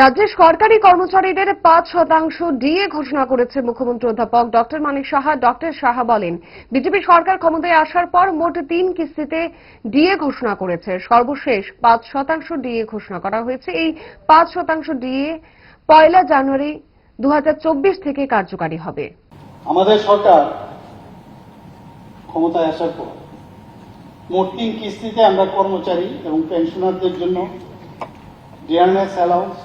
রাজ্যের সরকারি কর্মচারীদের পাঁচ শতাংশ ডিএ ঘোষণা করেছে মুখ্যমন্ত্রী অধ্যাপক ডক্টর মানিক সাহা। ডক্টর সাহা বলেন, বিজেপি সরকার ক্ষমতায় আসার পর মোট তিন কিস্তিতে ডিএ ঘোষণা করেছে। সর্বশেষ পাঁচ শতাংশ ডিএ ঘোষণা করা হয়েছে। এই পাঁচ শতাংশ ডিএ পয়লা জানুয়ারি দু হাজার চব্বিশ থেকে কার্যকারী হবে। আমাদের সরকার ক্ষমতায় আসার পর মোট তিন কিস্তিতে আমরা কর্মচারী এবং পেনশনারদের জন্য ডিয়ারনেস অ্যালাউন্স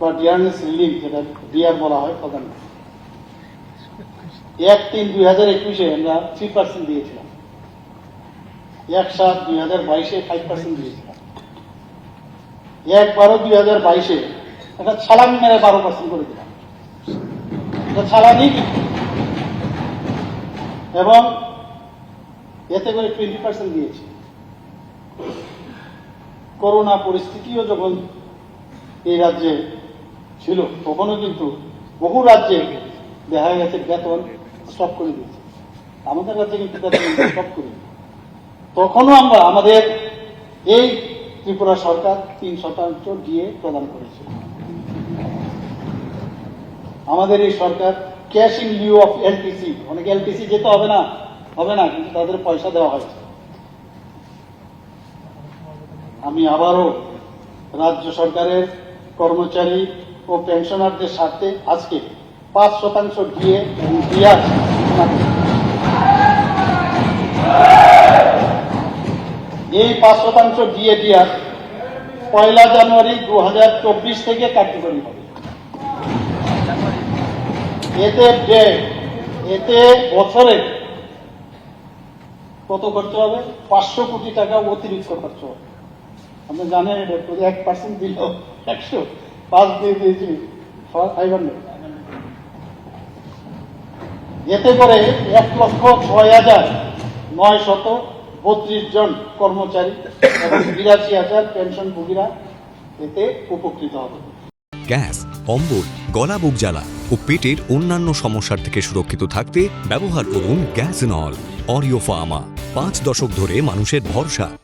বা ডিয়ারনেস যেটা ডিআর বলা হয় প্রধানত এক তিন দুই হাজার একুশে আমরা থ্রি পার্সেন্ট দিয়েছিলাম। এক সাত দুই হাজার বাইশে ফাইভ পার্সেন্ট দিয়েছিলাম। এক বারো দুই হাজার বাইশে একটা মেরে বারো পার্সেন্ট করে দিলাম। এটা এবং এতে করে টোয়েন্টি পার্সেন্ট দিয়েছি। করোনা পরিস্থিতিও যখন এই রাজ্যে ছিল। তখনও কিন্তু বহু রাজ্যে দেখা গেছে বেতন স্টপ করে দিয়েছে। আমাদের রাজ্যে কিন্তু বেতন স্টপ করে তখনও আমরা, আমাদের এই ত্রিপুরা সরকার তিন শতাংশ দিয়ে প্রদান করেছে। আমাদের এই সরকার cash in lieu of LTC অনেক এলটিসি যেতে হবে না হবে না, কিন্তু তাদের পয়সা দেওয়া হয়েছে। আমি আবারও রাজ্য সরকারের কর্মচারী ও পেনশনারদের স্বার্থে আজকে পাঁচ শতাংশ দিয়ে ডিআর এই পাঁচ শতাংশ দিয়ে ডিআর পয়লা জানুয়ারি দু হাজার চব্বিশ থেকে কার্যকরী হবে। এতে যে, এতে বছরে কত খরচ হবে? পাঁচশো কোটি টাকা অতিরিক্ত খরচ হবে। আপনি জানেন এটা এক পার্সেন্ট দিল একশো। পাঁচ দিয়ে দিয়েছি। এতে করে এক লক্ষ ছয় হাজার নয় শত বত্রিশ জন কর্মচারী এবং বিরাশি হাজার পেনশনভোগীরা এতে উপকৃত হবে। গ্যাস, অম্বল, গলা বুক জ্বালা ও পেটের অন্যান্য সমস্যার থেকে সুরক্ষিত থাকতে ব্যবহার করুন গ্যাস নল অরিও ফার্মা। পাঁচ দশক ধরে মানুষের ভরসা।